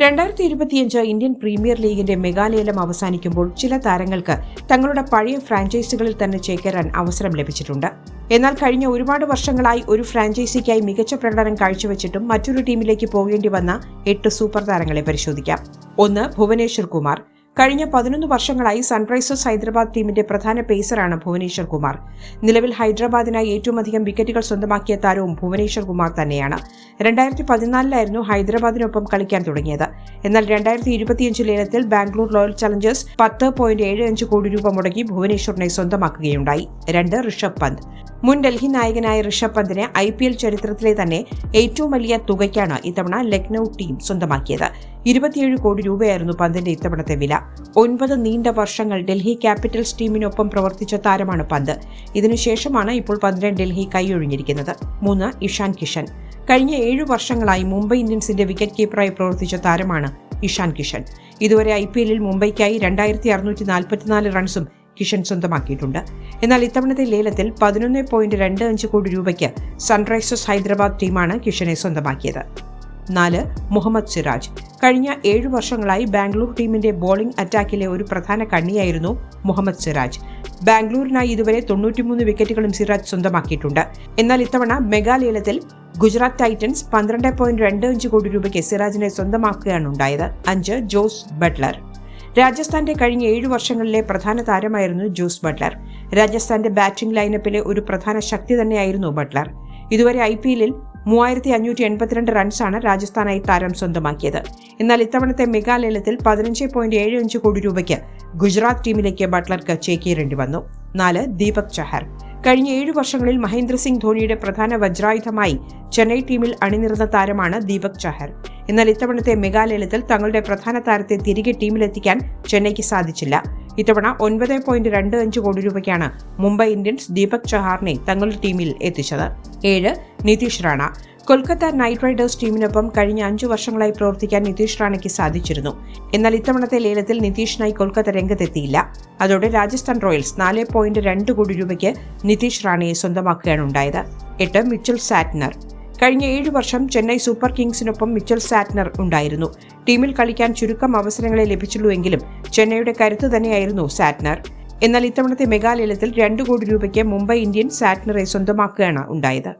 രണ്ടായിരത്തി ഇരുപത്തിയഞ്ച് Indian premier ലീഗിന്റെ മെഗാലേലം അവസാനിക്കുമ്പോൾ ചില താരങ്ങൾക്ക് തങ്ങളുടെ പഴയ ഫ്രാഞ്ചൈസികളിൽ തന്നെ ചേക്കേറാൻ അവസരം ലഭിച്ചിട്ടുണ്ട്. എന്നാൽ കഴിഞ്ഞ ഒരുപാട് വർഷങ്ങളായി ഒരു ഫ്രാഞ്ചൈസിക്കായി മികച്ച പ്രകടനം കാഴ്ചവെച്ചിട്ടും മറ്റൊരു ടീമിലേക്ക് പോകേണ്ടി വന്ന എട്ട് സൂപ്പർ താരങ്ങളെ പരിശോധിക്കാം. ഒന്ന് ഭുവനേശ്വർ കുമാർ കഴിഞ്ഞ പതിനൊന്ന് വർഷങ്ങളായി സൺറൈസേഴ്സ് ഹൈദരാബാദ് ടീമിന്റെ പ്രധാന പേസറാണ് ഭുവനേശ്വർ കുമാർ. നിലവിൽ ഹൈദരാബാദിനായി ഏറ്റവും അധികം വിക്കറ്റുകൾ സ്വന്തമാക്കിയ താരവും ഭുവനേശ്വർ കുമാർ തന്നെയാണ്. രണ്ടായിരത്തി പതിനാലിലായിരുന്നു ഹൈദരാബാദിനൊപ്പം കളിക്കാൻ തുടങ്ങിയത്. എന്നാൽ രണ്ടായിരത്തി ഇരുപത്തിയഞ്ച് ലേലത്തിൽ ബാംഗ്ലൂർ റോയൽ ചലഞ്ചേഴ്സ് പത്ത് പോയിന്റ് ഏഴ് അഞ്ച് കോടി രൂപ മുടക്കി ഭുവനേശ്വറിനെ സ്വന്തമാക്കുകയുണ്ടായി. രണ്ട് ഋഷഭ് പന്ത്. മുൻ ഡൽഹി നായകനായ ഋഷഭ് പന്തിനെ ഐ പി എൽ ചരിത്രത്തിലെ തന്നെ ഏറ്റവും വലിയ തുകയ്ക്കാണ് ഇത്തവണ ലക്നൌ ടീം സ്വന്തമാക്കിയത്. ഇരുപത്തിയേഴ് കോടി രൂപയായിരുന്നു പന്തിന്റെ ഇത്തവണത്തെ വില. ഒൻപത് നീണ്ട വർഷങ്ങൾ ഡൽഹി ക്യാപിറ്റൽസ് ടീമിനൊപ്പം പ്രവർത്തിച്ച താരമാണ് പന്ത്. ഇതിനുശേഷമാണ് ഇപ്പോൾ പന്തിനെ ഡൽഹി കൈയൊഴിഞ്ഞിരിക്കുന്നത്. മൂന്ന് ഇഷാൻ കിഷൻ. കഴിഞ്ഞ ഏഴു വർഷങ്ങളായി മുംബൈ ഇന്ത്യൻസിന്റെ വിക്കറ്റ് കീപ്പറായി പ്രവർത്തിച്ച താരമാണ് ഇഷാൻ കിഷൻ. ഇതുവരെ ഐ പി എല്ലിൽ മുംബൈക്കായി രണ്ടായിരത്തി അറുന്നൂറ്റി നാൽപ്പത്തിനാല് റൺസും കിഷൻ സ്വന്തമാക്കിയിട്ടുണ്ട്. എന്നാൽ ഇത്തവണത്തെ ലേലത്തിൽ പതിനൊന്ന് പോയിന്റ് രണ്ട് അഞ്ച് കോടി രൂപയ്ക്ക് സൺറൈസേഴ്സ് ഹൈദരാബാദ് ടീമാണ് കിഷനെ സ്വന്തമാക്കിയത്. നാല് മുഹമ്മദ് സിറാജ്. കഴിഞ്ഞ ഏഴു വർഷങ്ങളായി ബാംഗ്ലൂർ ടീമിന്റെ ബോളിംഗ് അറ്റാക്കിലെ ഒരു പ്രധാന കണ്ണിയായിരുന്നു മുഹമ്മദ് സിറാജ്. ബാംഗ്ലൂരിനായി ഇതുവരെ തൊണ്ണൂറ്റിമൂന്ന് വിക്കറ്റുകളും സിറാജ് സ്വന്തമാക്കിയിട്ടുണ്ട്. എന്നാൽ ഇത്തവണ മെഗാ ലേലത്തിൽ ഗുജറാത്ത് ടൈറ്റൻസ് പന്ത്രണ്ട് പോയിന്റ് രണ്ട് അഞ്ച് കോടി രൂപയ്ക്ക് സിറാജിനെ സ്വന്തമാക്കുകയാണ് ഉണ്ടായത്. അഞ്ച് ജോസ് ബട്ട്ലർ. രാജസ്ഥാന്റെ കഴിഞ്ഞ ഏഴു വർഷങ്ങളിലെ പ്രധാന താരമായിരുന്നു ജോസ് ബട്ട്ലർ. രാജസ്ഥാന്റെ ബാറ്റിംഗ് ലൈനപ്പിലെ ഒരു പ്രധാന ശക്തി തന്നെയായിരുന്നു ബട്ട്ലർ. ഇതുവരെ ഐ പി എല്ലിൽ മൂവായിരത്തി അഞ്ഞൂറ്റി എൺപത്തിരണ്ട് റൺസാണ് രാജസ്ഥാനായി താരം സ്വന്തമാക്കിയത്. എന്നാൽ ഇത്തവണത്തെ മെഗാലയത്തിൽ പതിനഞ്ച് പോയിന്റ് ഏഴ് അഞ്ച് കോടി രൂപയ്ക്ക് ഗുജറാത്ത് ടീമിലേക്ക് ബട്ട്ലർക്ക് ചേക്കേറേണ്ടി വന്നു. നാല് ദീപക് ചഹർ. കഴിഞ്ഞ ഏഴു വർഷങ്ങളിൽ മഹേന്ദ്ര സിംഗ് ധോണിയുടെ പ്രധാന വജ്രായുധമായി ചെന്നൈ ടീമിൽ അണിനിരുന്ന താരമാണ് ദീപക് ചഹർ. എന്നാൽ ഇത്തവണത്തെ മെഗാലയത്തിൽ തങ്ങളുടെ പ്രധാന താരത്തെ തിരികെ ടീമിലെത്തിക്കാൻ ചെന്നൈക്ക് സാധിച്ചില്ല. ഇത്തവണ ഒൻപത് പോയിന്റ് രണ്ട് അഞ്ച് കോടി രൂപയ്ക്കാണ് മുംബൈ ഇന്ത്യൻസ് ദീപക് ചഹാറിനെ തങ്ങളുടെ ടീമിൽ എത്തിച്ചത്. ഏഴ് നിതീഷ് റാണ. കൊൽക്കത്ത നൈറ്റ് റൈഡേഴ്സ് ടീമിനൊപ്പം കഴിഞ്ഞ അഞ്ചു വർഷങ്ങളായി പ്രവർത്തിക്കാൻ നിതീഷ് റാണയ്ക്ക് സാധിച്ചിരുന്നു. എന്നാൽ ഇത്തവണത്തെ ലേലത്തിൽ നിതീഷിനായി കൊൽക്കത്ത രംഗത്തെത്തിയില്ല. അതോടെ രാജസ്ഥാൻ റോയൽസ് നാല് പോയിന്റ് രണ്ട് കോടി രൂപയ്ക്ക് നിതീഷ് റാണയെ സ്വന്തമാക്കുകയാണ് ഉണ്ടായത്. എട്ട് മിച്ചൽ സാറ്റ്നർ. കഴിഞ്ഞ ഏഴ് വർഷം ചെന്നൈ സൂപ്പർ കിങ്സിനൊപ്പം മിച്ചൽ സാറ്റ്നർ ഉണ്ടായിരുന്നു. ടീമിൽ കളിക്കാൻ ചുരുക്കം അവസരങ്ങളെ ലഭിച്ചുള്ളൂവെങ്കിലും ചെന്നൈയുടെ കരുത്ത് തന്നെയായിരുന്നു സാറ്റ്നർ. എന്നാൽ ഇത്തവണത്തെ മെഗാലയത്തിൽ രണ്ടു കോടി രൂപയ്ക്ക് മുംബൈ ഇന്ത്യൻസ് സാറ്റ്നറെ സ്വന്തമാക്കുകയാണ് ഉണ്ടായത്.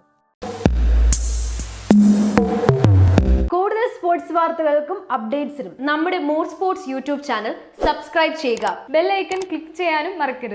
കൂടുതൽ സ്പോർട്സ് വാർത്തകൾക്കും അപ്ഡേറ്റ്സിനും നമ്മുടെ More Sports YouTube channel subscribe ചെയ്യുക. ബെല്ലൈക്കൺ ക്ലിക്ക് ചെയ്യാനും മറക്കരുത്.